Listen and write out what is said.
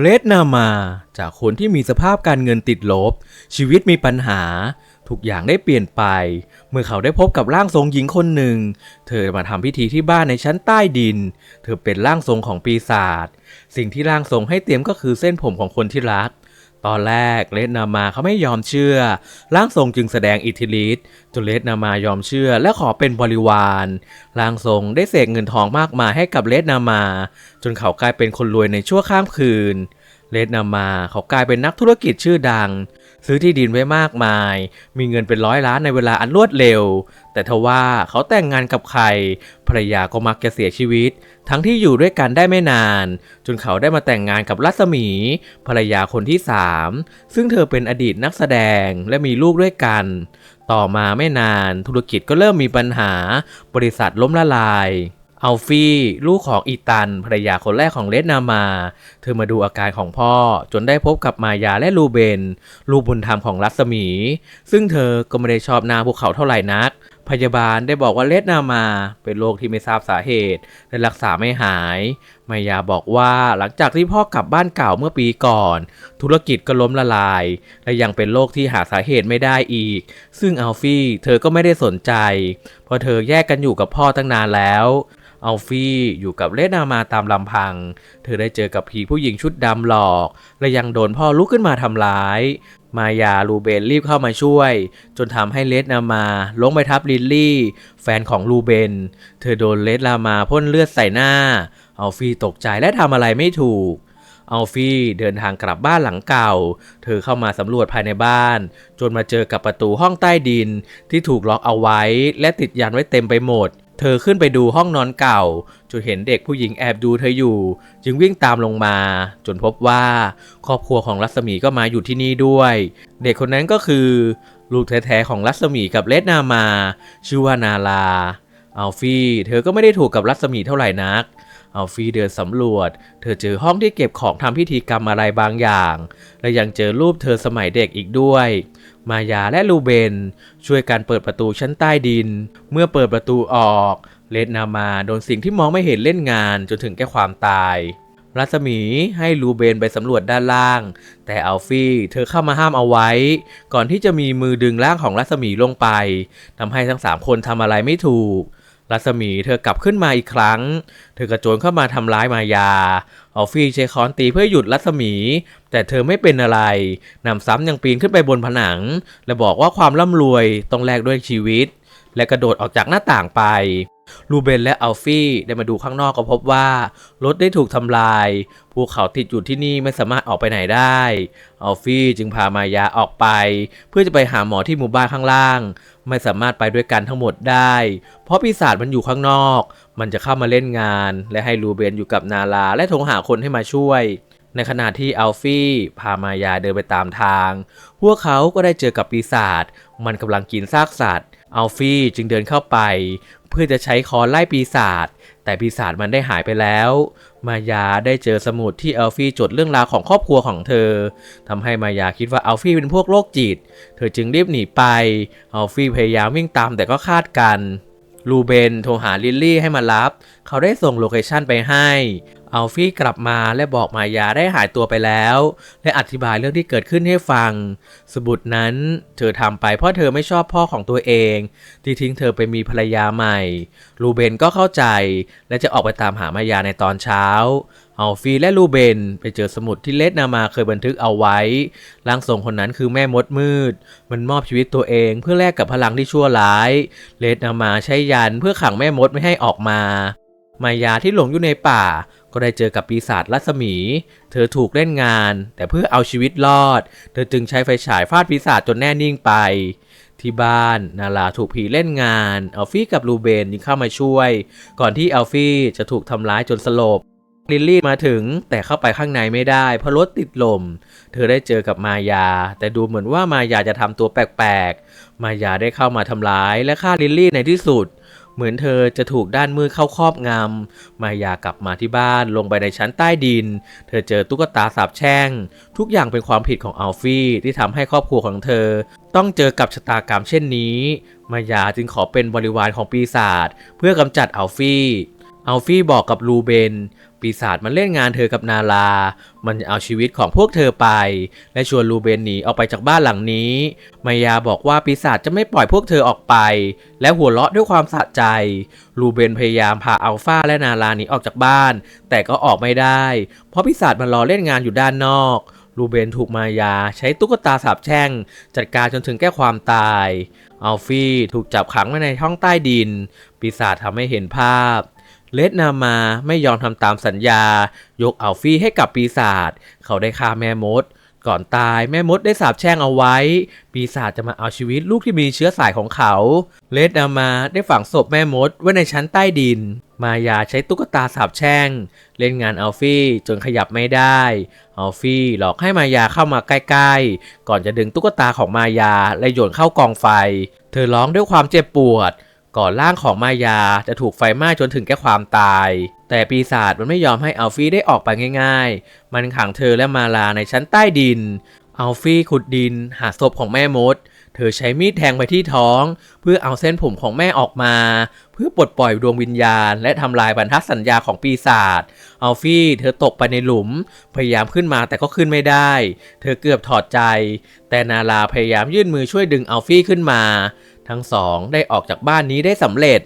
เลดนามาจากคนที่มีสภาพการเงินติดลบ ชีวิตมีปัญหา ทุกอย่างได้เปลี่ยนไป เมื่อเขาได้พบกับร่างทรงหญิงคนหนึ่ง เธอมาทำพิธีที่บ้านในชั้นใต้ดิน เธอเป็นร่างทรงของปีศาจสิ่งที่ร่างทรงให้เตรียมก็คือเส้นผมของคนที่รัก ตอนแรกเลดนามาเขาไม่ยอมเชื่อ ร่างทรงจึงแสดงอิทธิฤทธิ์จนเลดนามายอมเชื่อและขอเป็นบริวาร ร่างทรงได้เสกเงินทองมากมายให้กับเลดนามา จนเขากลายเป็นคนรวยในชั่วข้ามคืน เลดนามาเขากลายเป็นนักธุรกิจชื่อดัง ซื้อที่ดินไว้มากมาย มีเงินเป็นร้อยล้านในเวลาอันรวดเร็ว แต่ทว่าเขาแต่งงานกับใคร ภรรยาก็มักจะเสียชีวิต ทั้งที่อยู่ด้วยกันได้ไม่นาน จนเขาได้มาแต่งงานกับรัศมี ภรรยาคนที่สามซึ่งเธอเป็นอดีตนักแสดงและมีลูกด้วยกัน ต่อมาไม่นานธุรกิจก็เริ่มมีปัญหา บริษัทล้มละลาย อัลฟี่ลูกของอีตันภรรยาคนแรกของเลดนามา เธอมาดูอาการของพ่อจนได้พบกับมายาและลูเบน ลูกบุญธรรมของรัศมี ซึ่งเธอก็ไม่ได้ชอบหน้าพวกเขาเท่าไหร่นัก พยาบาลได้บอกว่าเลดนามา เป็นโรคที่ไม่ทราบสาเหตุ และรักษาไม่หาย มายาบอกว่าหลังจากที่พ่อกลับบ้านเก่าเมื่อปีก่อน ธุรกิจก็ล้มละลาย และยังเป็นโรคที่หาสาเหตุไม่ได้อีก ซึ่งอัลฟี่เธอก็ไม่ได้สนใจเพราะเธอแยกกันอยู่กับพ่อตั้งนานแล้ว อัลฟี่อยู่กับเลนามาตามลำพัง เธอได้เจอกับผีผู้หญิงชุดดำหลอก และยังโดนพ่อลุกขึ้นมาทำร้าย มายาลูเบนรีบเข้ามาช่วย จนทำให้เลดนามาลงไปทับลิลลี่ แฟนของลูเบน เธอโดนเลดนามาพ่นเลือดใส่หน้า อัลฟี่ตกใจและทำอะไรไม่ถูกอัลฟี่เดินทางกลับบ้านหลังเก่า เธอเข้ามาสำรวจภายในบ้าน จนมาเจอกับประตูห้องใต้ดินที่ถูกล็อกเอาไว้และติดยันไว้เต็มไปหมด เธอขึ้นไปดูห้องนอนเก่าจนเห็นเด็กผู้หญิงแอบดูเธออยู่ จึงวิ่งตามลงมา จนพบว่าครอบครัวของรัศมีก็มาอยู่ที่นี่ด้วย เด็กคนนั้นก็คือ ลูกแท้ๆของรัศมีกับเลดนามา ชื่อว่านาลาอัลฟี่ เธอก็ไม่ได้ถูกกับรัศมีเท่าไหร่นัก อัลฟี่เดินสำรวจ เธอเจอห้องที่เก็บของทำพิธีกรรมอะไรบางอย่าง และยังเจอรูปเธอสมัยเด็กอีกด้วย มายาและลูเบน ช่วยกันเปิดประตูชั้นใต้ดิน เมื่อเปิดประตูออก เลดนามาโดนสิ่งที่มองไม่เห็นเล่นงานจนถึงแก่ความตาย รัศมีให้ลูเบนไปสำรวจด้านล่าง แต่อัลฟี่เธอเข้ามาห้ามเอาไว้ ก่อนที่จะมีมือดึงร่างของรัศมีลงไปทำให้ทั้งสามคนทำอะไรไม่ถูก รัศมีเธอกลับขึ้นมาอีกครั้ง เธอกระโจนเข้ามาทำร้ายมายา ออฟฟี่ใช้ค้อนตีเพื่อหยุดรัศมี แต่เธอไม่เป็นอะไรนำซ้ำยังปีนขึ้นไปบนผนัง และบอกว่าความร่ำรวยต้องแลกด้วยชีวิต และกระโดดออกจากหน้าต่างไป ลูเบนและอัลฟี่ได้มาดูข้างนอกก็พบว่ารถได้ถูกทำลาย ภูเขาติดอยู่ที่นี่ไม่สามารถออกไปไหนได้อัลฟี่จึงพามายาออกไป เพื่อจะไปหาหมอที่หมู่บ้านข้างล่าง ไม่สามารถไปด้วยกันทั้งหมดได้ เพราะปีศาจมันอยู่ข้างนอก มันจะเข้ามาเล่นงาน และให้ลูเบนอยู่กับนาลาและโทรหาคนให้มาช่วยในขณะที่อัลฟี่พามายาเดินไปตามทาง พวกเขาก็ได้เจอกับปีศาจ มันกำลังกินซากสัตว์ อัลฟี่จึงเดินเข้าไป เพื่อจะใช้คอนไล่ปีศาจแต่ปีศาจมันได้หายไปแล้ว มายาได้เจอสมุดที่อัลฟี่จดเรื่องราวของครอบครัวของเธอทำให้มายาคิดว่าอัลฟี่เป็นพวกโรคจิต เธอจึงรีบหนีไปอัลฟี่พยายามวิ่งตามแต่ก็คาดกันลูเบนโทรหาลิลลี่ให้มารับ เขาได้ส่งโลเคชันไปให้ อัลฟี่กลับมาและบอกมายาได้หายตัวไปแล้ว และอธิบายเรื่องที่เกิดขึ้นให้ฟังสมุดนั้นเธอทำไปเพราะเธอไม่ชอบพ่อของตัวเอง ที่ทิ้งเธอไปมีภรรยาใหม่ ลูเบนก็เข้าใจ และจะออกไปตามหามายาในตอนเช้าอัลฟี่และลูเบนไปเจอสมุดที่เลดนามาเคยบันทึกเอาไว้ร่างทรงคนนั้นคือแม่มดมืด มันมอบชีวิตตัวเองเพื่อแลกกับพลังที่ชั่วร้าย เลดนามาใช้ยันเพื่อขังแม่มดไม่ให้ออกมา มายาที่หลงอยู่ในป่า ก็ได้เจอกับปีศาจรัศมี เธอถูกเล่นงาน แต่เพื่อเอาชีวิตรอด เธอจึงใช้ไฟฉายฟาดปีศาจจนแน่นิ่งไป ที่บ้านนาลาถูกผีเล่นงานอัลฟี่กับลูเบนยิงเข้ามาช่วย ก่อนที่อัลฟี่จะถูกทำร้ายจนสลบลิลลี่มาถึงแต่เข้าไปข้างในไม่ได้เพราะรถติดลม เธอได้เจอกับมายา แต่ดูเหมือนว่ามายาจะทำตัวแปลกๆ มายาได้เข้ามาทำร้ายและฆ่าลิลลี่ในที่สุด เหมือนเธอจะถูกด้านมืดเข้าครอบงำมายากลับมาที่บ้านลงไปในชั้นใต้ดิน เธอเจอตุ๊กตาสาบแช่ง ทุกอย่างเป็นความผิดของอัลฟี่ที่ทำให้ครอบครัวของเธอ ต้องเจอกับชะตากรรมเช่นนี้ มายาจึงขอเป็นบริวารของปีศาจเพื่อกำจัดอัลฟี่อัลฟี่บอกกับลูเบน ปีศาจมันเล่นงานเธอกับนาลา มันจะเอาชีวิตของพวกเธอไป และชวนลูเบนหนีออกไปจากบ้านหลังนี้ มายาบอกว่าปีศาจจะไม่ปล่อยพวกเธอออกไป และหัวเราะด้วยความสะใจ ลูเบนพยายามพาอัลฟาและนาลาหนีออกจากบ้าน แต่ก็ออกไม่ได้ เพราะปีศาจมันรอเล่นงานอยู่ด้านนอกลูเบนถูกมายาใช้ตุ๊กตาสาบแช่ง จัดการจนถึงแก้ความตาย อัลฟี่ถูกจับขังไว้ในห้องใต้ดิน ปีศาจทำให้เห็นภาพ เลดนามาไม่ยอมทำตามสัญญา ยกอัลฟี่ให้กับปีศาจ เขาได้ฆ่าแม่มด ก่อนตายแม่มดได้สาปแช่งเอาไว้ ปีศาจจะมาเอาชีวิตลูกที่มีเชื้อสายของเขา เลดนามาได้ฝังศพแม่มดไว้ในชั้นใต้ดิน มายาใช้ตุ๊กตาสาบแช่ง เล่นงานอัลฟี่จนขยับไม่ได้ อัลฟี่หลอกให้มายาเข้ามาใกล้ๆ ก่อนจะดึงตุ๊กตาของมายาและโยนเข้ากองไฟ เธอร้องด้วยความเจ็บปวด ก่อนร่างของมายาจะถูกไฟไหม้จนถึงแก่ความตาย แต่ปีศาจมันไม่ยอมให้อัลฟี่ได้ออกไปง่าย ๆ มันขังเธอและมาลาในชั้นใต้ดิน อัลฟี่ขุดดินหาศพของแม่มด เธอใช้มีดแทงไปที่ท้อง เพื่อเอาเส้นผมของแม่ออกมา เพื่อปลดปล่อยดวงวิญญาณ และทำลายบรรทัดสัญญาของปีศาจ อัลฟี่เธอตกไปในหลุม พยายามขึ้นมาแต่ก็ขึ้นไม่ได้ เธอเกือบถอดใจ แต่นาลาพยายามยื่นมือช่วยดึงอัลฟี่ขึ้นมา ทั้งสองได้ออกจากบ้านนี้ได้สำเร็จ